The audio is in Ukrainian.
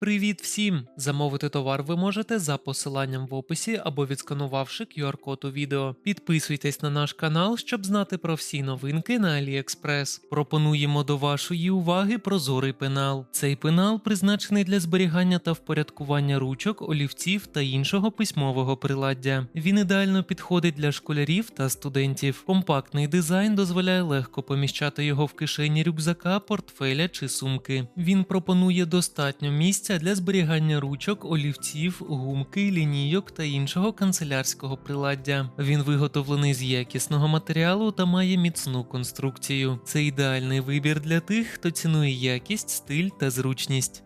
Привіт всім! Замовити товар ви можете за посиланням в описі або відсканувавши QR-код у відео. Підписуйтесь на наш канал, щоб знати про всі новинки на AliExpress. Пропонуємо до вашої уваги прозорий пенал. Цей пенал призначений для зберігання та впорядкування ручок, олівців та іншого письмового приладдя. Він ідеально підходить для школярів та студентів. Компактний дизайн дозволяє легко поміщати його в кишені рюкзака, портфеля чи сумки. Він пропонує достатньо місця для зберігання ручок, олівців, гумки, лінійок та іншого канцелярського приладдя. Він виготовлений з якісного матеріалу та має міцну конструкцію. Це ідеальний вибір для тих, хто цінує якість, стиль та зручність.